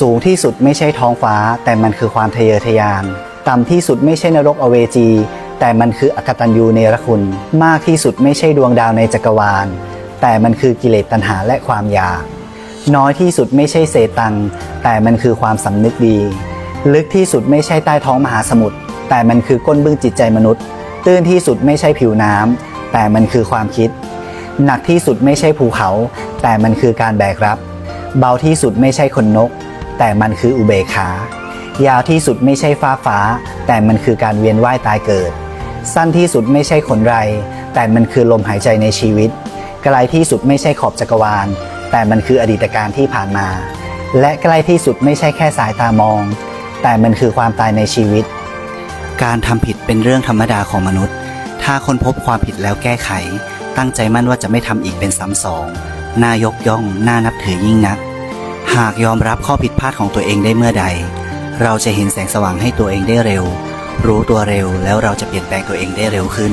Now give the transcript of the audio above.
สูงที่สุดไม่ใช่ท้องฟ้า แต่มันคือความทะเยอทะยาน ต่ำที่สุดไม่ใช่นรกอเวจี แต่มันคืออกตัญญูเนรคุณ มากที่สุดไม่ใช่ดวงดาวในจักรวาล แต่มันคือกิเลสตัณหาและความอยาก น้อยที่สุดไม่ใช่เศษตัง แต่มันคือความสำนึกดี ลึกที่สุดไม่ใช่ใต้ท้องมหาสมุทรแต่มันคือก้นบึ้งจิตใจมนุษย์ ตื้นที่สุดไม่ใช่ผิวน้ำแต่มันคือความคิด หนักที่สุดไม่ใช่ภูเขา แต่มันคือการแบกรับ เบาที่สุดไม่ใช่คนนก แต่มันคืออุเบกขา ยาวที่สุดไม่ใช่ฟ้าฟ้า แต่มันคือการเวียนว่ายตายเกิด สั้นที่สุดไม่ใช่ขนไร แต่มันคือลมหายใจในชีวิตไกลที่สุดไม่ใช่ขอบจักรวาล แต่มันคืออดีตการที่ผ่านมา และใกล้ที่สุดไม่ใช่แค่สายตามอง แต่มันคือความตายในชีวิต การทำผิดเป็นเรื่องธรรมดาของมนุษย์ ถ้าคนพบความผิดแล้วแก้ไข ตั้งใจมั่นว่าจะไม่ทำอีกเป็นซ้ำสองน่ายกย่อง น่านับถือยิ่งนัก หากยอมรับข้อผิดพลาดของตัวเองได้เมื่อใด เราจะเห็นแสงสว่างให้ตัวเองได้เร็ว รู้ตัวเร็วแล้วเราจะเปลี่ยนแปลงตัวเองได้เร็วขึ้น